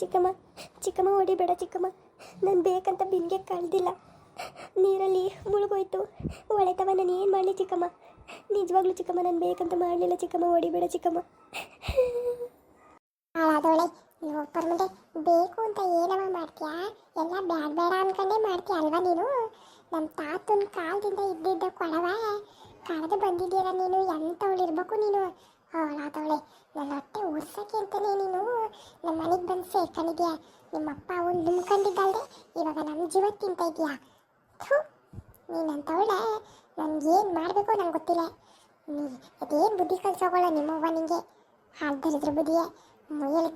ಚಿಕ್ಕಮ್ಮ ಚಿಕ್ಕಮ್ಮ ಹೊಡಿಬೇಡ ಚಿಕ್ಕಮ್ಮ. ನಾನು ಬೇಕಂತ ಬಿನ್ಗೆ ಕಳ್ದಿಲ್ಲ. ನೀರಲ್ಲಿ ಮುಳುಗೋಯ್ತು. ಒಳೆತವ, ನಾನು ಏನು ಮಾಡಲಿ ಚಿಕ್ಕಮ್ಮ? ನಿಜವಾಗ್ಲೂ ಚಿಕ್ಕಮ್ಮ, ನಾನು ಬೇಕಂತ ಮಾಡಲಿಲ್ಲ ಚಿಕ್ಕಮ್ಮ ಹೊಡಿಬೇಡ ಚಿಕ್ಕಮ್ಮ. ಹಾಳಾದವಳೆ ನೀವು ಮುಂದೆ ಬೇಕು ಅಂತ ಏನವ ಮಾಡ್ತೀಯ? ಎಲ್ಲ ಬ್ಯಾಡ ಬೇಡ ಅನ್ಕೊಂಡೇ ಮಾಡ್ತೀಯ ಅಲ್ವಾ ನೀನು? ನಮ್ಮ ತಾತನ ಕಾಲದಿಂದ ಇದ್ದಿದ್ದ ಕೊಡವ ಕಳೆದು ಬಂದಿದ್ದೀರ ನೀನು ಎಂಥವಳು ಇರ್ಬೇಕು ನೀನು? ಹಾಳಾದವಳೆ. ನನ್ನ ಅತ್ತೆ ಉರ್ಸಕ್ಕೆ ಅಂತಾನೆ ನೀನು. ನಮ್ಮ ಮನೆಗೆ ಬಂದು ಸೇರ್ಕೊಂಡಿದ್ಯಾ ನಿಮ್ಮಪ್ಪ ಅವನು ನುಮ್ಕೊಂಡಿದ್ದಲ್ದೆ ಇವಾಗ ನಮ್ಮ ಜೀವ ತಿಂತ ಇದೆಯಾ? ಥೂ ನನಗೆ ಏನು ಮಾಡಬೇಕು ನಂಗೆ ಗೊತ್ತಿಲ್ಲ. ನೀ ಅದೇನು ಬುದ್ಧಿ ಕಲ್ಸೋಗೋಳ ನಿಮ್ಮವ್ವ ನಿಂಗೆ? ಹಾಲ್ದರಿದ್ರ ಬುದ್ಧಿಯೇ.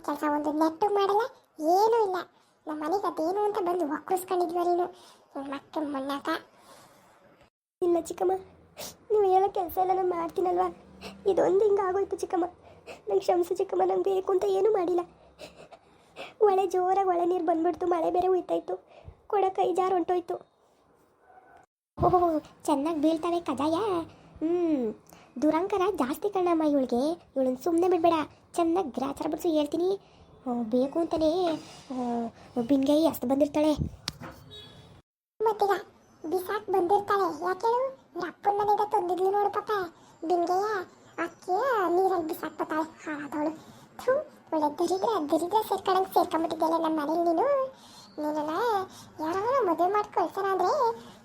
ಕೆಲಸ ಒಂದು ನೆಟ್ಟು ಮಾಡಲ್ಲ, ಏನೂ ಇಲ್ಲ. ನಮ್ಮ ಮನೆಗೆ ಅದೇನು ಅಂತ ಬಂದು ಒಕ್ಕರಿಸ್ಕೊಂಡಿದ್ವ ನೀನು. ಮತ್ತೆ ಮಣ್ಣಾಕ. ಇಲ್ಲ ಚಿಕ್ಕಮ್ಮ, ನೀವು ಹೇಳೋ ಕೆಲಸ ಎಲ್ಲ ನಾನು ಮಾಡ್ತೀನಲ್ವಾ? ಇದೊಂದು ಹಿಂಗೆ ಆಗೋಯ್ತು ಚಿಕ್ಕಮ್ಮ. ನಂಗೆ ಕ್ಷಮಿಸು ಚಿಕ್ಕಮ್ಮ, ನಂಗೆ ಬೇಕು ಅಂತ ಏನೂ ಮಾಡಿಲ್ಲ. ಒಳೆ ಜೋರಾಗಿ ಒಳೆ ನೀರು ಬಂದ್ಬಿಡ್ತು, ಮಳೆ ಬೇರೆ ಹೋಯ್ತಾಯಿತ್ತು ಕೊಡ ಕೈ ಜಾರು ಹೊಂಟೋಯ್ತು. ಓಹೋ, ಚೆನ್ನಾಗಿ ಬೀಳ್ತಾವೆ ಕಜಾಯ ಹ್ಞೂ ದುರಂಕರ ಜಾಸ್ತಿ ಕಣ್ಣಮ್ಮ ಇವಳಿಗೆ. ಇವಳನ್ನ ಸುಮ್ಮನೆ ಬಿಡಬೇಡ. ಚೆನ್ನಾಗಿ ಗ್ರಾಚಾರ ಬಿಡಿಸು ಹೇಳ್ತೀನಿ. ಬೇಕು ಅಂತಲೇ ಬಿನ್ಗೈ ಅಷ್ಟು ಬಂದಿರ್ತಾಳೆ. ಮತ್ತೀಗ ಬಿಸಾಕ್ ಬಂದಿರ್ತಾಳೆ. ಯಾಕೆ ಅಪ್ಪನ ಮನೆಗೆ ತಂದಿದ್ಲು ನೋಡು ಪಾಪ. ಬಿನ್ಗೆಯ ಅಕ್ಕಿಯ ನೀರಲ್ಲಿ ಬಿಸಾಕ್ ಬರ್ತಾಳೆ ಹಾಳಾದವಳು ಥೂ, ಒಳ್ಳೆ ದರಿದ್ರ ದರಿದ್ರ ಸೇರ್ಕೊಂಡಂಗೆ ಸೇರ್ಕೊಂಡ್ಬಿಟ್ಟಿದ್ದೆಲ್ಲ ನಮ್ಮ ಮನೇಲಿ ನೀನು. ನೀನನ್ನ ಯಾರೋ ಮದುವೆ ಮಾಡಿ ಕಳ್ಸೋಣ ಅಂದ್ರೆ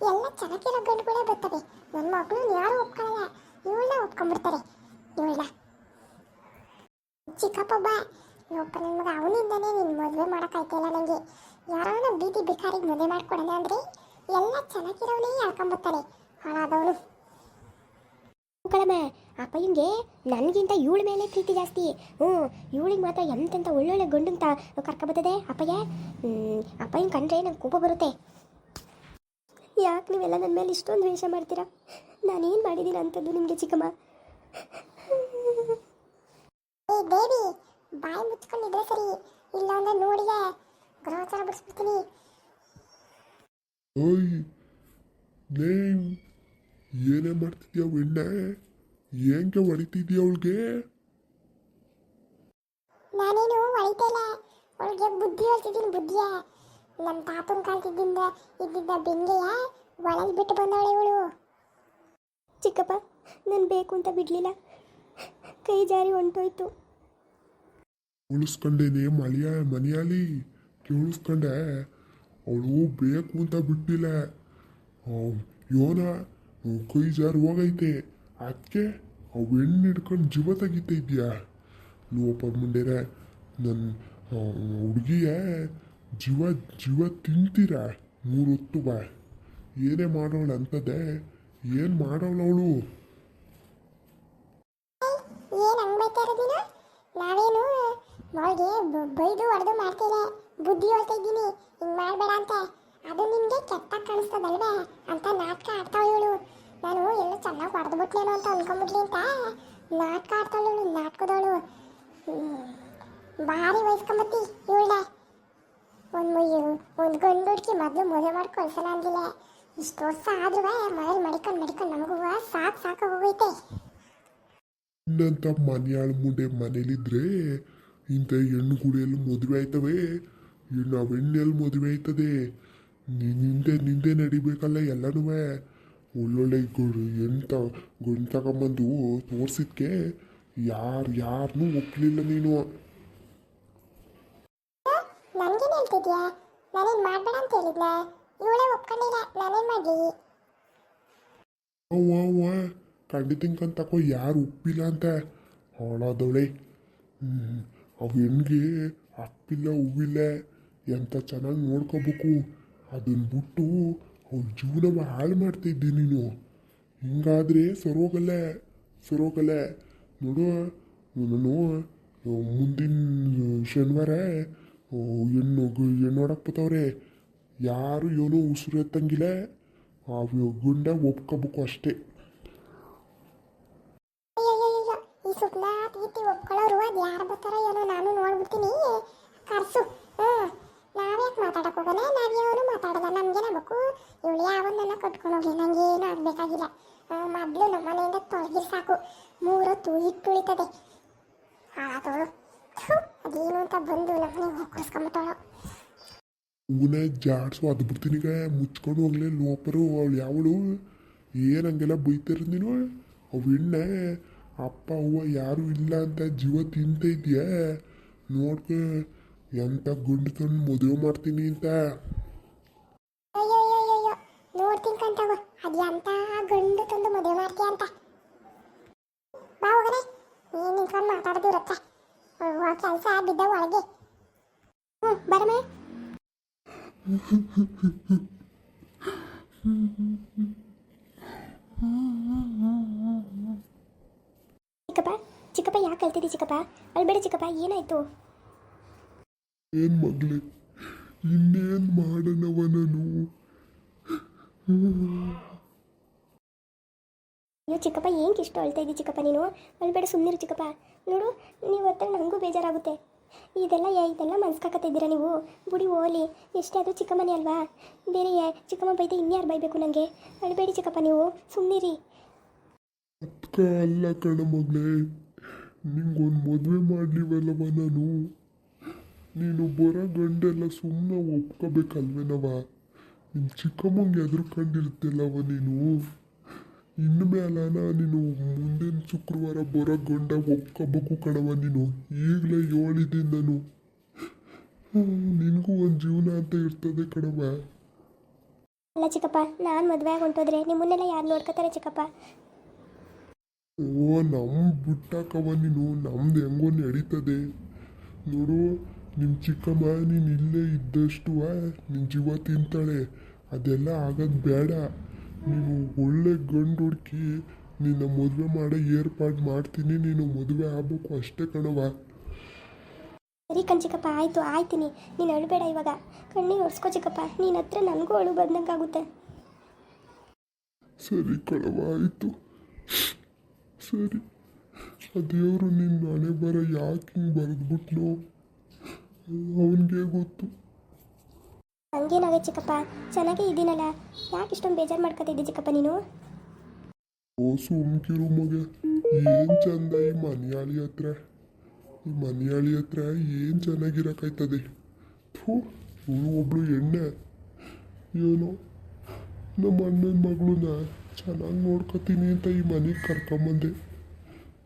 ಎಲ್ಲ ಚೆನ್ನಾಗಿರೋ ಗಂಡುಗಳೇ ಬರ್ತವೆ. ನನ್ನ ಮಗಳು ಯಾರು ಒಪ್ಕೊಳ್ಳಲ್ಲ. ಇವಳನ್ನ ಒಪ್ಕೊಂಡ್ಬಿಡ್ತಾರೆ. ಇವಳನ್ನ. ಚಿಕ್ಕಪ್ಪ ಒಬ್ಬ. ನನ್ನ ಮಗ, ಅವನಿಂದನೇ ನಿನ್ನ ಮದುವೆ ಮಾಡೋಕ್ಕಾಯ್ತಿಲ್ಲ ನನಗೆ ಯಾರೋ ಬೀದಿ ಬಿಕಾರಿಗೆ ಮದುವೆ ಮಾಡ್ಕೊಡೋಣ ಅಂದರೆ ಎಲ್ಲ ಚೆನ್ನಾಗಿರೋನೇ ಹೇಳ್ಕೊಂಬರ್ತಾನೆ ಹಾಳಾದವನು ಕಳಮ ಅಪ್ಪಯ್ಯಂಗೆ ನನಗಿಂತ ಇವಳ ಮೇಲೆ ಪ್ರೀತಿ ಜಾಸ್ತಿ. ಹ್ಞೂ ಇವಳಿಗೆ ಮಾತ್ರ ಎಂತೆಂಥ ಒಳ್ಳೊಳ್ಳೆ ಗಂಡಂತ ಕರ್ಕೊಬರ್ತದೆ ಅಪ್ಪಯ್ಯ? ಅಪ್ಪಯ್ಯನ ಕಂಡ್ರೆ ನಂಗೆ ಕೋಪ ಬರುತ್ತೆ. ಯಾಕೆ ನೀವೆಲ್ಲ ನನ್ನ ಮೇಲೆ ಇಷ್ಟೊಂದು ದ್ವೇಷ ಮಾಡ್ತೀರಾ? ನಾನೇನು ಮಾಡಿದ್ದೀನಿ ಅಂತದ್ದು ನಿಮಗೆ ಚಿಕ್ಕಮ್ಮ? ಏ ಬೇಬಿ ಬಾಯಿ ಮುಚ್ಕೊಂಡಿದ್ರೆ ಸರಿ. ಇಲ್ಲ ಅಂದ್ರೆ ನೋಡಿಗೆ ಗ್ರಹಚಾರ ಬಿಡಿಸ್ಬಿಡ್ತೀನಿ. ಓಯ್ ನೇಮ್ ಏನೇ ಮಾಡ್ತಿದ್ಯಾ ವಿಣ್ಣ? ಏಂಗೆ ಹೊಡಿತಿದ್ಯಾ ಅವಳಿಗೆ? ನಾನೇನು ಹೊಳಿತಿಲ್ಲ ಅವಳಿಗೆ ಬುದ್ಧಿ ಹೇಳ್ತಿದ್ದೀನಿ ಬುದ್ಧಿಯ. ನಮ್ಮ ತಾತನ ಕಾಲದಿಂದ ಇದ್ದಿದ್ದ ಬೆಂಗೆಯ ಒಳಗೆ ಬಿಟ್ಟು ಬಂದವಳೆ ಇವಳು. ಚಿಕ್ಕಪ್ಪ ನಾನು ಬೇಕು ಅಂತ ಬಿಡಲಿಲ್ಲ. ಕೈ ಜಾರಿ ಹೊಂಟೋಯ್ತು. ಉಳಿಸ್ಕೊಂಡೇನೆ ಮಳಿಯ ಮನೆಯಲ್ಲಿ? ಕೇಳಿಸ್ಕೊಂಡೆ. ಅವಳು ಬೇಕು ಅಂತ ಬಿಟ್ಟಿಲ್ಲ ಯೋನ ಕೈ ಜಾರು ಹೋಗೈತೆ ಅದಕ್ಕೆ ಅವು ಹೆಣ್ಣು ಹಿಡ್ಕೊಂಡು ಜೀವ ತೆಗಿತಾ ಇದೆಯಾ? ಲೋಪ ಮುಂಡೆರ ನನ್ನ ಹುಡುಗಿಯ, ಜೀವ ಜೀವ ತಿಂತೀರ? ಮೂರು ಹೊತ್ತು ಬಾ. ಏನೇ ಮಾಡೋಳು ಅಂತದೆ ಏನು ಮಾಡೋಳು ಅವಳು? ಬೈದು ಹೊಡೆದು ಮಾಡ್ತಿಲ್ಲ. ಬುದ್ಧಿ ಹೇಳ್ತಾ ಇದ್ದೀನಿ. ಹಿಂಗ್ ಮಾಡ್ಬೇಡ ಅಂತ. ಅದು ನಿಮಗೆ ಕೆಟ್ಟ ಕಾಣಿಸ್ತದಲ್ವೇ ಅಂತ ನಾಟಕ ಆಡ್ತಾವ ಇವಳು. ನಾನು ಎಲ್ಲ ಚೆನ್ನಾಗಿ ಹೊಡೆದು ಬಿಟ್ಲೇನೋ ಅಂತ ಅನ್ಕೊಂಡ್ಬಿಡ್ಲಿ ಅಂತ ನಾಟಕ ಆಡ್ತಾಳು ಇವಳು, ನಾಟಕದವಳು. ಭಾರಿ ವಹಿಸ್ಕೊಂಬತ್ತಿ ಇವಳೆ ಒಂದು ಒಂದು ಗಂಡು ಹುಡುಕಿ ಮೊದಲು ಮದುವೆ ಮಾಡಿ ಕಳ್ಸಲ್ಲ ಅಂದಿಲ್ಲ ಇಷ್ಟು ವರ್ಷ ಆದ್ರೂ ಮನೇಲಿ ಮಡಿಕೊಂಡು ಮಡಿಕೊಂಡು ನಮಗೂ ಸಾಕು ಸಾಕು ಹೋಗೈತೆ ಇನ್ನಂತ ಮನೆಯಾಳ ಮುಂಡೆ ಮನೇಲಿದ್ರೆ ಇಂಥ ಹೆಣ್ಣು ಗುಡಿಯಲ್ಲಿ ಮದುವೆ ಆಯ್ತವೆ. ಆ ಮದುವೆ ಆಯ್ತದೆ. ನಿ- ನಿಂದೆ ನಿಂದೆ ನಡಿಬೇಕಲ್ಲ ಎಲ್ಲನೂ ಒಳ್ಳೊಳ್ಳೆ ಗುಡು ಎಂತ ಗುಣ ಗಂಡು ತಗೊಂಬಂದು ತೋರ್ಸಿದ್ಕೆ ಯಾರು ಯಾರನ್ನೂ ಒಪ್ಪಲಿಲ್ಲ ನೀನು. ನನ್ಗೇನು ಹೇಳ್ತಿದ್ಯಾ? ನಾನೇನು ಮಾಡಬೇಡ ಅಂತ ಹೇಳಿದ್ನ? ಇವಳೇ ಒಪ್ಕೊಂಡಿಲ್ಲ ನಾನೇನು ಮಾಡಲಿ? ಅವ್ವ ಅವ್ವ ಖಂಡಿತಂಕಂತ ತಕೋ ಯಾರು ಒಪ್ಪಿಲ್ಲ ಅಂತ. ಹಾಳಾದವಳೆ. ಅವ್ ಹೆಣ್ಗೆ ಅಪ್ಪಿಲ್ಲ ಹೂವಿಲ್ಲ. ಎಂತ ಚೆನ್ನಾಗಿ ನೋಡ್ಕೋಬೇಕು. ಅದನ್ನ ಬಿಟ್ಟು ಅವನ ಜೀವನ ಹಾಳು ಮಾಡ್ತಿದ್ದೆ ನೀನು. ಹಿಂಗಾದರೆ ಸರೋಗಲ್ಲ ಸರೋಗಲ್ಲ ನೋಡು ನಾನು ಮುಂದಿನ ಶನಿವಾರ ಹೆಣ್ಣು ಹೆಣ್ಣು ನೋಡಕ್ ಬತ್ತವ್ರೆ. ಯಾರು ಏನೋ ಉಸಿರು ಎತ್ತಂಗಿಲ್ಲ. ಆ, ಗುಂಡ ಒಪ್ಕೋಬೇಕು ಅಷ್ಟೇ. ಒಪ್ಕೊಳ್ಳೋರು ಅದು ಯಾರು ಬರ್ತಾರೋ ಏನೋ ನಾನು ನೋಡ್ಬಿಡ್ತೀನಿ. ಕರ್ಸು. ಹ್ಞೂ ಹೋಗಲ್ಲ ಮಾತಾಡಕ್ ಹೋಗೋಣ ಮಾತಾಡಲ್ಲ ನಮ್ಗೇನ ಬೇಕು ಇವಳು ಯಾವನ್ನ ಕಟ್ಕೊಂಡು ಹೋಗಿ ನಂಗೆ ಏನು ಆಗಬೇಕಾಗಿಲ್ಲ. ಮೊದಲು ನಮ್ಮ ಮನೆಯಿಂದ ತೊಳಗಿರ್ ಸಾಕು. ಮೂರೊತ್ತು ಹಿಟ್ಟು ಉಳಿತದೆ. ಹಾಳಾದವಳು ಅದೇನು ಅಂತ ಬಂದು ನಮ್ಮನೆ ಹೋಗಿಸ್ಕೊಂಬಿಟ್ಟವಳು ಹೂನೇ ಜಾಡ್ಸು, ಅದು ಬಿಡ್ತೀನಿಗ ಮುಚ್ಕೊಂಡು ಹೋಗ್ಲೇ, ಲೋಪರು, ಅವಳು ಯಾವಳು? ಏನಂಗೆಲ್ಲ ಬೈತಾರ ನೀನು? ಅವು ಎಣ್ಣೆ ಅಪ್ಪ, ಅವ್ವ ಯಾರು ಇಲ್ಲ ಅಂತ ಜೀವ ತಿಂತ ಇದೆಯಾ? ನೋಡ್ಕ. ಎಂತ ಗುಂಡು ತಂದು ಮದುವೆ ಮಾಡ್ತೀನಿ ಅಂತ? ಅಯ್ಯೋ ನೋಡ್ತೀನಿ ಕಂತವ ಅದು ಎಂತ ಗಂಡು ತಂದು ಮದುವೆ ಮಾಡ್ತೀಯ ಅಂತ. ಬಾ ಹೋಗನೆ ನೀನು ನಿಂತ್ಕೊಂಡು ಮಾತಾಡೋದು ಇರುತ್ತೆ. ಕೆಲಸ ಒಳಗೆ. ಹ್ಞೂ ಬರಮೆ. ಚಿಕ್ಕಪ್ಪ ಚಿಕ್ಕಪ್ಪ ಯಾಕೆ ಕಲ್ತಿದ್ದಿ ಚಿಕ್ಕಪ್ಪ? ಅಳ್ಬೇಡ ಚಿಕ್ಕಪ್ಪ, ಏನಾಯ್ತು? ಏನ್ ಮಗ್ಲಿ? ಇನ್ನೇನ್ ಮಾಡನವ ನಾನು ಅಯ್ಯೋ ಚಿಕ್ಕಪ್ಪ ಏನಕ್ಕೆ ಇಷ್ಟ ಅಳ್ತಾ ಇದ್ದೀವಿ ಚಿಕ್ಕಪ್ಪ ನೀನು? ಅಳ್ಬೇಡ ಸುಮ್ಮನಿರು ಚಿಕ್ಕಪ್ಪ. ನೋಡು ನೀವು ಹತ್ರ ನನಗೂ ಬೇಜಾರಾಗುತ್ತೆ. ಇದೆಲ್ಲ ಇದೆಲ್ಲ ಮನ್ಸ್ಕಾಕತ್ತಿದ್ದೀರಾ ನೀವು? ಬುಡಿ ಓಲಿ ಎಷ್ಟೇ ಅದು ಚಿಕ್ಕ ಮನೆ ಅಲ್ವಾ? ಬೇರೆ ಯಾ ಚಿಕ್ಕಮ್ಮ ಬೈದೆ ಇನ್ಯಾರು ಬೈಬೇಕು ನನಗೆ ಅಳ್ಬೇಡಿ ಚಿಕ್ಕಪ್ಪ ನೀವು ಸುಮ್ಮನಿರಿ ಅಲ್ಲ ಕಣ ಮಗಳೇ ನಿಂಗೊಂದು ಮದುವೆ ಮಾಡ್ಲಿವಲ್ಲವ ನಾನು? ನೀನು ಬರೋ ಗಂಡೆಲ್ಲ ಸುಮ್ಮನೆ ಒಪ್ಕೋಬೇಕಲ್ವೇನವ ನಿನ್ನ ಚಿಕ್ಕಮ್ಮಂಗೆ ಎದುರ್ಕೊಂಡಿರ್ತಿಲ್ಲವ ನೀನು? ಇನ್ಮೇಲನ ನೀನು ಮುಂದಿನ ಶುಕ್ರವಾರ ಬರೋ ಗಂಡ ಒಪ್ಕೋಬೇಕು ಕಣವ ನೀನು. ಈಗಲೇ ಹೇಳಿದ್ದೀನಿ ನಾನು. ನಿನಗೂ ಒಂದು ಜೀವನ ಅಂತ ಇರ್ತದೆ ಕಣವ. ಅಲ್ಲ ಚಿಕ್ಕಪ್ಪ ನಾನು ಮದುವೆ ಆಗಿ ಹೊಂಟೋದ್ರೆ ನಿಮ್ಮನ್ನೆಲ್ಲ ಯಾರು ನೋಡ್ಕೋತಾರೆ ಚಿಕ್ಕಪ್ಪ? ಓ ನಮ್ಮ ಬಿಟ್ಟಾಕವ ನೀನು. ನಮ್ದು ಹೆಂಗೋ ನಡೀತದೆ. ನೋಡು ನಿಮ್ಮ ಚಿಕ್ಕಮ್ಮ ನೀನು ಇಲ್ಲೇ ಇದ್ದಷ್ಟು ನಿನ್ನ ಜೀವ ತಿಂತಾಳೆ. ಅದೆಲ್ಲ ಆಗೋದು ಬೇಡ. ನೀನು ಒಳ್ಳೆ ಗಂಡು ಹುಡುಕಿ ನಿನ್ನ ಮದುವೆ ಮಾಡೋ ಏರ್ಪಾಡು ಮಾಡ್ತೀನಿ. ನೀನು ಮದುವೆ ಆಗಬೇಕು ಅಷ್ಟೇ ಕಣವ ಸರಿ ಕಣ್ ಚಿಕ್ಕಪ್ಪ ಆಯಿತು ಆಯ್ತೀನಿ. ನೀನು ಅಳಬೇಡ ಇವಾಗ. ಕಣ್ಣಿಗೆ ಒರೆಸ್ಕೋ ಚಿಕ್ಕಪ್ಪ. ನೀನು ಹತ್ರ ನನಗೂ ಅಳು ಬಂದಂಗಾಗುತ್ತೆ. ಸರಿ ಕಣವ ಆಯಿತು. ಸರಿ. ಆ ದೇವರು ನಿನ್ನ ಹಣೆ ಬರ ಯಾಕೆ ಹಿಂಗೆ ಬರೆದ್ಬಿಟ್ನೋ? ಅವನಿಗೆ ಗೊತ್ತು ಹಂಗೇನಾಗೈತೆ ಚಿಕ್ಕಪ್ಪ? ಚೆನ್ನಾಗೇ ಇದ್ದೀನಲ್ಲ ಯಾಕೆ ಇಷ್ಟೊಂದು ಬೇಜಾರು ಮಾಡ್ಕೊತಿದ್ದೆ ಚಿಕ್ಕಪ್ಪ ನೀನು? ಓ ಸುಮ್ಕಿರು ಮಗ. ಏನ್ ಚಂದ ಈ ಮನೆಯಾಳಿ ಹತ್ರ? ಈ ಮನೆಯಾಳಿ ಹತ್ರ ಏನ್ ಚೆನ್ನಾಗಿರಕಾಯ್ತದೆ ಥೂ ಇವಳು ಒಬ್ಳು ಎಣ್ಣೆ ಏನೋ ನಮ್ಮ ಅಣ್ಣನ ಮಗಳನ್ನ ಚೆನ್ನಾಗಿ ನೋಡ್ಕೊತೀನಿ ಅಂತ ಈ ಮನೆಗೆ ಕರ್ಕೊಂಬಂದೆ.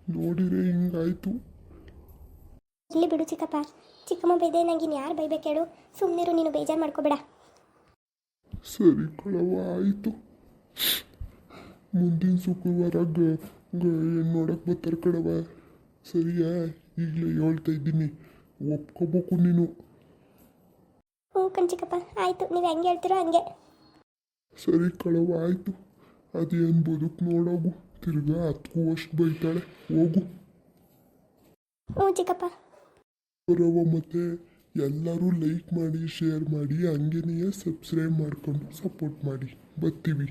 ನೋಡಿರೆ ಹಿಂಗಾಯ್ತು. ಇಲ್ಲಿ ಬಿಡು ಚಿಕ್ಕಪ್ಪ. ಚಿಕ್ಕಮ್ಮ ಬೈದೆ ನಂಗೆ ಇನ್ನು ಯಾರು ಬೈಬೇಕು ಹೇಳು? ಸುಮ್ಮನಿರು ನೀನು ಬೇಜಾರು ಮಾಡ್ಕೋಬೇಡ. ಸರಿ ಕಣವ ಆಯಿತು. ಮುಂದಿನ ಶುಕ್ರವಾರ ಗ ಗ ನೋಡಕ್ಕೆ ಬರ್ತಾರೆ ಕಣವ ಸರಿಯಾ? ಈಗಲೇ ಹೇಳ್ತಾ ಇದ್ದೀನಿ. ಒಪ್ಕೋಬೇಕು ನೀನು. ಹ್ಞೂ ಕಣ್ ಚಿಕ್ಕಪ್ಪ ಆಯಿತು. ನೀವು ಹೆಂಗೆ ಹೇಳ್ತೀರೋ ಹಂಗೆ. ಸರಿ ಕಳವ ಆಯಿತು. ಅದೇನು ಬದುಕು ನೋಡೋಗು. ತಿರ್ಗಾ ಹತ್ಕೂ ಅಷ್ಟು ಬೈತಾಳೆ. ಹೋಗು. ಹ್ಞೂ ಚಿಕ್ಕಪ್ಪ. ಬರವ ಮತ್ತು ಎಲ್ಲರೂ ಲೈಕ್ ಮಾಡಿ ಶೇರ್ ಮಾಡಿ ಹಂಗೆನೇ ಸಬ್ಸ್ಕ್ರೈಬ್ ಮಾಡ್ಕೊಂಡು ಸಪೋರ್ಟ್ ಮಾಡಿ. ಬರ್ತೀವಿ.